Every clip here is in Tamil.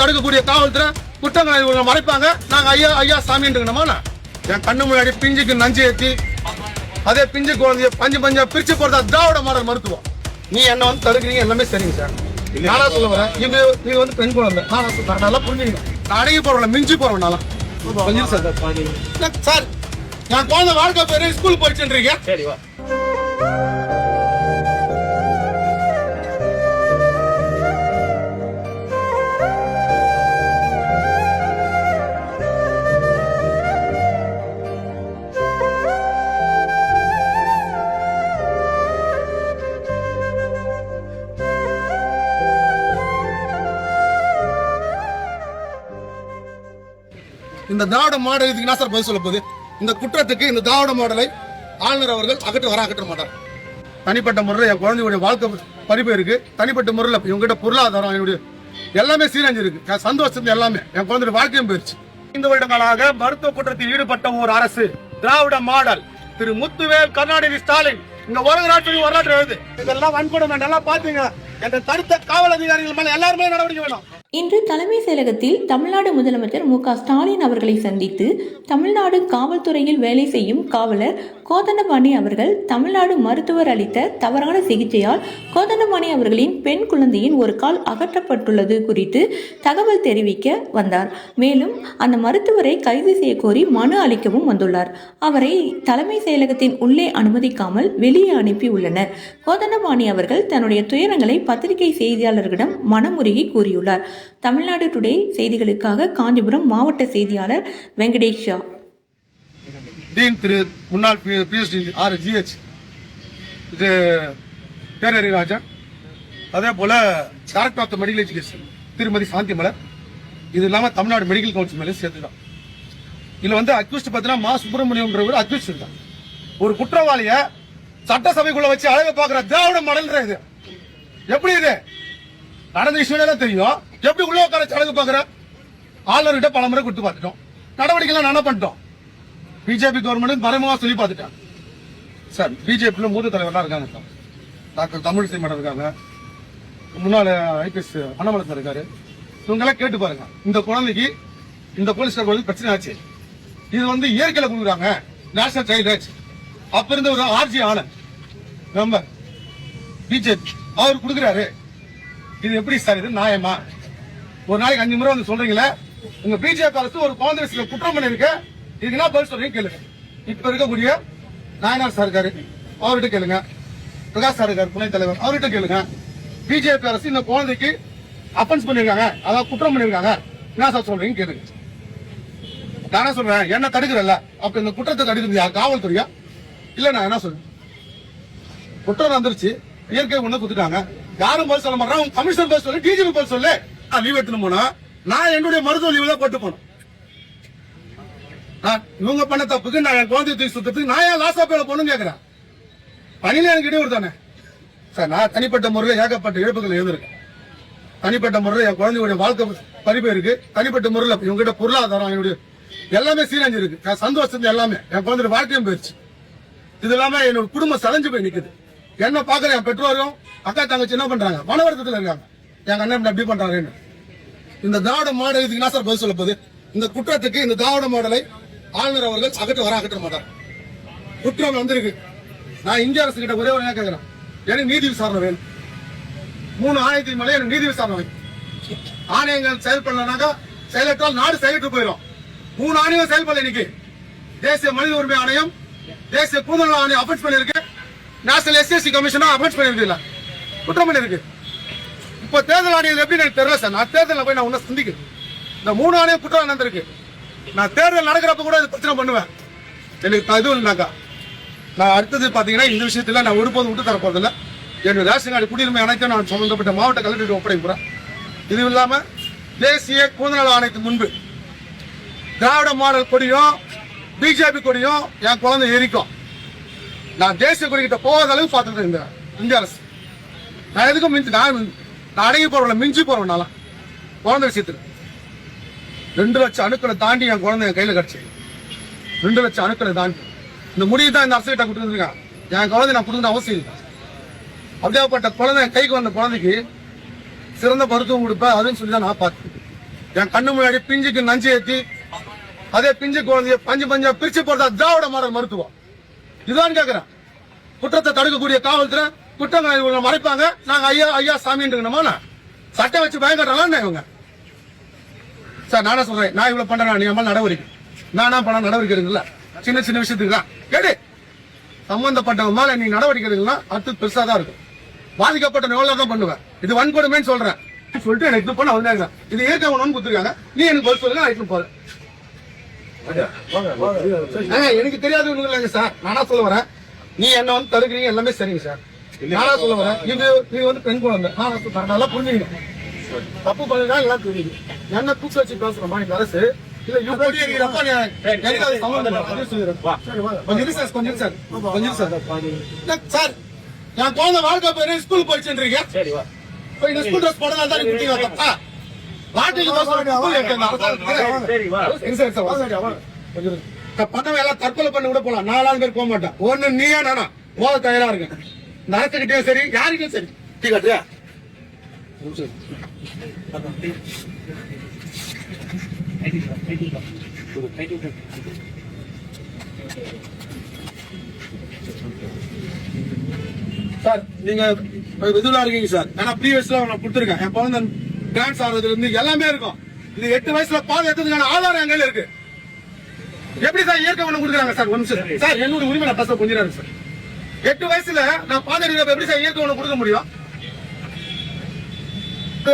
தடுக்கக்கூடிய காவல்துறை குற்றங்களை இவங்க மறைப்பாங்க. நாங்க ஐயா ஐயா சாமின்றோமா என் கண்ணு முன்னாடி பிஞ்சுக்கு நஞ்சு ஏற்றி அதே பிஞ்சு குழந்தைய பஞ்சு பஞ்சா பிரிச்சு போறதா திராவிட மாடல் மருத்துவம். நீ என்ன வந்து தடுக்கிறீங்க? எல்லாமே சரிங்க சார். நானா சொல்ல வரேன். இது இது வந்து பெண் குழந்தை. நான் சொல்றேன் நல்லா புரிஞ்சுக்கணும். நான் அடங்கி போறேன் மிஞ்சி கொஞ்சம் சார். சார் என் குழந்தை வாழ்க்கை பேரு ஸ்கூல் போயிடுச்சுன்றீங்க சரி வா. இந்த திராவிட மாடல் இதுக்கு என்ன சார் பதில் சொல்ல போகுது? இந்த குற்றத்துக்கு இந்த திராவிட மாடலை ஆளுநர் அவர்கள் அகற்ற வர அகற்ற மாட்டார். தனிப்பட்ட முறையில் என் குழந்தையுடைய வாழ்க்கை படிப்பு இருக்கு. தனிப்பட்ட முறையில் இவங்ககிட்ட பொருளாதாரம் என்னுடைய எல்லாமே சீரஞ்சிருக்கு சந்தோஷம் எல்லாமே. என் குழந்தைய வாழ்க்கையும் போயிருச்சு. ஐந்து வருடங்களாக மருத்துவ குற்றத்தில் ஈடுபட்ட ஒரு அரசு திராவிட மாடல். திரு முத்துவேல் கருணாநிதி ஸ்டாலின். இங்க ஒரு நாட்டில் வரலாற்று எழுது. இதெல்லாம் வன்கொடுமை. நல்லா பாத்தீங்க. என்ற தடுத்த காவல் அதிகாரிகள் மேல எல்லாருமே நடவடிக்கை வேணும். இன்று தலைமை செயலகத்தில் தமிழ்நாடு முதலமைச்சர் மு ஸ்டாலின் அவர்களை சந்தித்து தமிழ்நாடு காவல்துறையில் வேலை செய்யும் காவலர் கோதண்டபாணி அவர்கள் தமிழ்நாடு மருத்துவர் அளித்த தவறான சிகிச்சையால் கோதண்டபாணி அவர்களின் பெண் குழந்தையின் ஒரு கால் அகற்றப்பட்டுள்ளது குறித்து தகவல் தெரிவிக்க வந்தார். மேலும் அந்த மருத்துவரை கைது செய்ய கோரி மனு அளிக்கவும் வந்துள்ளார். அவரை தலைமை செயலகத்தின் உள்ளே அனுமதிக்காமல் வெளியே அனுப்பியுள்ளனர். கோதண்டபாணி அவர்கள் தன்னுடைய துயரங்களை பத்திரிகை செய்தியாளர்களிடம் மனமுருகி கூறியுள்ளார். தமிழ்நாடு டுடே செய்திகளுக்காக காஞ்சிபுரம் மாவட்ட செய்தியாளர் வெங்கடேஷ் ஷா. டீன் திரு முன்னாள் பிஎஸ்டி ஆர் ஜிஹெச் இது பேரறி ராஜா. அதே போல் director of the medical education Thirumathi Shanthi Malar. இது இல்லாமல் தமிழ்நாடு மெடிக்கல் கவுன்சில் மேலே சேர்த்துதான். இதில் வந்து அக்யூஸ்ட் பார்த்தீங்கன்னா மா சுப்பிரமணியம்ன்றவர் அக்யூஸ்ட் தான். ஒரு குற்றவாளியை சட்டசபைக்குள்ள வச்சு அழக பார்க்குற திராவிட மாடல்ன்ற இது. எப்படி இது? நடந்த விஷயம் தான் தெரியும்? எப்படி உள்ள உட்கார அழகு பார்க்குற? ஆளுநர்கிட்ட பல முறை கொடுத்து பார்த்துட்டோம். நடவடிக்கைலாம் எல்லாம் பண்ணிட்டோம். பிஜேபி கவர்மெண்ட் மறைமுகமா சொல்லி பார்த்துட்டாங்க. சார் பிஜேபியில் மூத்த தலைவர்லாம் இருக்காங்க சார். டாக்டர் தமிழிசை சீமன் இருக்காங்க. முன்னாள் ஐபிஎஸ் அண்ணாமலை சார் இருக்காரு. இவங்கெல்லாம் கேட்டு பாருங்க. இந்த குழந்தைக்கு இந்த போலீஸ் வந்து பிரச்சனை ஆச்சு. இது வந்து இயற்கையில கொடுக்குறாங்க. நேஷனல் சைல்ட் ரைட்ஸ் அப்ப இருந்த ஒரு ஆர்ஜி ஆனந்த். நம்ம பிஜேபி. அவர் கொடுக்குறாரு. இது எப்படி சார் இது? நியாயமா? ஒரு நாளைக்கு அஞ்சு முறை வந்து சொல்றீங்களே. உங்க பிஜேபி அரசு ஒரு காங்கிரஸ்ல குற்றம் பண்ணிருக்கு. இதுக்கு என்ன பதில் சொல்றீங்க கேளுங்க. இப்ப இருக்கக்கூடிய நாயனார் சார் இருக்காரு அவர்கிட்ட கேளுங்க. பிரகாஷ் சார் இருக்காரு துணைத் தலைவர் அவர்கிட்ட கேளுங்க. பிஜேபி அரசு இந்த குழந்தைக்கு அஃபென்ஸ் பண்ணிருக்காங்க அதாவது குற்றம் பண்ணிருக்காங்க. என்ன சார் சொல்றீங்க கேளுங்க. நான் என்ன சொல்றேன் என்ன தடுக்கிறல்ல. அப்ப இந்த குற்றத்தை தடுக்கிறது யார் காவல்துறையா? இல்ல நான் என்ன சொல்றேன்? குற்றம் வந்துருச்சு இயற்கை ஒண்ணு குத்துட்டாங்க. யாரும் பதில் சொல்ல மாட்டாங்க கமிஷனர் பதில் சொல்லு டிஜிபி பதில் சொல்லு. நான் லீவ் எடுத்துன்னு போனா நான் என்னுடைய மருத்துவ லீவ் தான் போட்டு போனோம். இவங்க பண்ண தப்புக்கு நான் என் குழந்தைய தூக்கி சுத்தத்துக்கு நான் ஏன் லாசா ஆப்பேல போகணும்னு கேட்கிறேன் பணியில எனக்கு இடையூறு தானே? சார் நான் தனிப்பட்ட முறையில் ஏகப்பட்ட இழப்புகள் எழுந்திருக்கேன். தனிப்பட்ட முறையில் என் குழந்தையுடைய வாழ்க்கை பறிப்பு இருக்கு. தனிப்பட்ட முறையில் இவங்ககிட்ட பொருளாதாரம் என்னுடைய எல்லாமே சீரஞ்சிருக்கு என் சந்தோஷம் எல்லாமே என் குழந்தைய வாழ்க்கையும் போயிருச்சு இது இல்லாம என்னோட குடும்பம் சலைஞ்சு போய் நிக்குது. என்ன பாக்குற என் பெற்றோரும் அக்கா தங்கச்சி என்ன பண்றாங்க? மனவருத்தத்துல இருக்காங்க. என் அண்ணன் இப்படி அப்படி பண்றாருன்னு. இந்த திராவிட மாடல் இதுக்கு என்ன சார் பதில் சொல்ல போகுது? இந்த குற்றத்துக்கு இந்த திராவிட மாடலை ஆளுநர் அவர்கள் அகற்ற வர அகற்ற மாட்டார் குற்றம் வந்திருக்கு. நான் இந்திய அரசு கிட்ட ஒரே ஒரு கேட்கிறேன் எனக்கு நீதி விசாரணை வேணும். மூணு ஆணையத்தின் மேலே எனக்கு நீதி விசாரணை வேணும். ஆணையங்கள் செயல்படலனாக்கா செயலற்றால் நாடு செயலற்று போயிடும். மூணு ஆணையம் செயல்படல இன்னைக்கு. தேசிய மனித உரிமை ஆணையம் தேசிய கூடுதல் ஆணையம் அஃபென்ஸ் பண்ணிருக்கு நேஷனல் எஸ்எஸ்சி கமிஷனும் அஃபென்ஸ் பண்ணிருக்கு இல்ல குற்றம் பண்ணிருக்கு இப்ப தேர்தல் ஆணையம் எப்படி எனக்கு தெரியல சார். நான் தேர்தலில் போய் நான் உன்ன சந்திக்கிறேன். இந்த மூணு ஆணையம் குற்றம் நடந்திருக்கு. நான் தேர்தல் நடக்கிறப்ப கூட இது பிரச்சனை பண்ணுவேன். எனக்கு இது இல்லைனாக்கா. நான் அடுத்தது பார்த்தீங்கன்னா இந்த விஷயத்தில் நான் ஒருபோதும் விட்டு தர போறதில்ல என்னுடைய ரேஷன் கார்டு குடியுரிமை அனைத்தும் நான் சம்மந்தப்பட்ட மாவட்ட கலெக்டர் ஒப்படைக்கிறேன் இது இல்லாமல் தேசிய கூடுதல் ஆணையத்துக்கு முன்பு திராவிட மாடல் கொடியும் பிஜேபி கொடியும் என் குழந்தை எரிக்கும். நான் தேசிய கொடிக்கிட்ட போகாத அளவுக்கு பார்த்துட்டு இருந்தேன் இந்திய அரசு. நான் எதுக்கும் மிஞ்சி நான் நான் அடங்கி போறவங்கள மிஞ்சி போறவனால குழந்தை விஷயத்தில். ரெண்டு லட்சம் அணுக்களை தாண்டி என் குழந்தை என் கையில கிடைச்சு. ரெண்டு லட்சம் அணுக்களை தாண்டி. இந்த முடிவு தான் இந்த அரசு கொடுத்து கொடுத்துருக்கான் என் குழந்தை நான் கொடுக்கணும் அவசியம் இல்லை. அப்படியாப்பட்ட குழந்தை என் கைக்கு வந்த குழந்தைக்கு சிறந்த மருத்துவம் கொடுப்பேன் அதுன்னு சொல்லி தான் நான் பார்த்தேன் என் கண்ணு முன்னாடி பிஞ்சுக்கு நஞ்சு ஏத்தி அதே பிஞ்சு குழந்தைய பஞ்சு பஞ்சா பிரிச்சு போடுறதா திராவிட மாடல் மருத்துவம். இதுதான் கேக்குறேன். குற்றத்தை தடுக்கக்கூடிய காவல்துறை குற்றங்களை இவங்க மறைப்பாங்க. நாங்க ஐயா ஐயா சாமின்றோமா சட்டை வச்சு பயங்கரலாம் இவங்க. சார் நானே சொல்றேன்? நான் இவ்வளவு பண்றேன்? நீ அம்மா நடவடிக்கை. நானா பண்ண நடவடிக்கை இருக்குல்ல சின்ன சின்ன விஷயத்துக்கு தான். கேடு சம்பந்தப்பட்டவங்க மேல நீ நடவடிக்கை எடுக்கலாம் அடுத்து பெருசா தான் இருக்கும். பாதிக்கப்பட்ட எவ்வளவு தான் பண்ணுவேன் இது வன்கொடுமைன்னு சொல்றேன். சொல்லிட்டு எனக்கு இது பண்ண வந்தாங்க இது இயற்கை உணவு கொடுத்துருக்காங்க. நீ எனக்கு பதில் சொல்லுங்க நான் போறேன். எனக்கு தெரியாது ஒண்ணும் இல்லைங்க சார். நானா சொல்ல வரேன்? நீ என்ன வந்து தடுக்கிறீங்க? எல்லாமே சரிங்க சார். நானா சொல்ல வரேன்? இது இது வந்து பெண் குழந்தை. நான் நல்லா புரிஞ்சுக்கணும் தப்பு பண்ணா எல்லாம் தெரியுது. என்ன தூக்கி வச்சு பேசுறோமா இந்த அரசு? இல்ல. சரி, என் குழந்தை வாழ்க்கை போய் ஸ்கூல் இப்ப இந்த ஸ்கூல் ட்ரெஸ் போடலாம் தான் குட்டி தப்பா பணம் எல்லாம் தற்கொலை பண்ண கூட போலாம் நாலாவது பேர் போக மாட்டேன். ஒண்ணு நீயா நானா? போக தயாரா இருக்கேன். இந்த அரசுகிட்டயும் சரி யாருக்கும் சரி. டீ கட்டுறியா? சார் நீங்க இதுல இருக்கீங்க சார். ஏன்னா ப்ரீவியஸ்ல நான் கொடுத்துருக்கேன். என் குழந்தை டான்ஸ் ஆடுறதுல இருந்து எல்லாமே இருக்கும். இது எட்டு வயசுல பால் எடுத்ததுக்கான ஆதாரம் எங்க இருக்கு. எப்படி சார் இயற்கை ஒண்ணு கொடுக்குறாங்க சார் ஒரு நிமிஷம். சார் என்னோட உரிமை நான் பேச கொஞ்சம் சார். எட்டு வயசுல நான் பாதடி எப்படி சார் இயற்கை ஒண்ணு கொடுக்க முடியும்?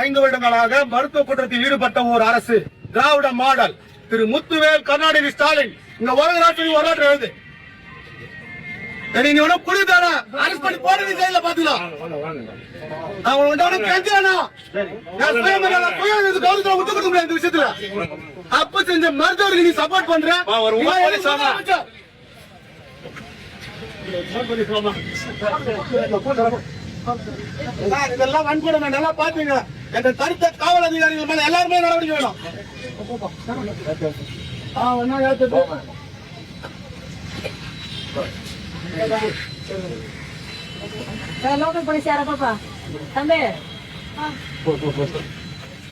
ஐந்து வருடங்களாக மருத்துவ குற்றத்தில் ஈடுபட்ட ஒரு அரசு திராவிட மாடல் திரு முத்துவேல் கருணாநிதி ஸ்டாலின். இந்த உலக நாட்டில் வரலாற்று எழுது நீங்க ஒன்னும் புரியுதானா அரசு பண்ணி போடுறது ஜெயில பாத்துக்கலாம் நான் உன்கிட்ட ஒன்னும் கெஞ்சானா நான் சுயமரியாதை சுயமரியாதை கௌரவத்துல விட்டு கொடுக்க முடியாது இந்த விஷயத்துல. அப்ப செஞ்ச மருத்துவருக்கு நீ சப்போர்ட் பண்ற? ஒரு இதெல்லாம் வன்கொடுமை. நல்லா பாத்தீங்க என்ற தடுத்த காவல் அதிகாரிகள் மேல எல்லாருமே நடவடிக்கை வேணும். லோக்கல் போலீஸ் யாரா பாப்பா? தம்பி?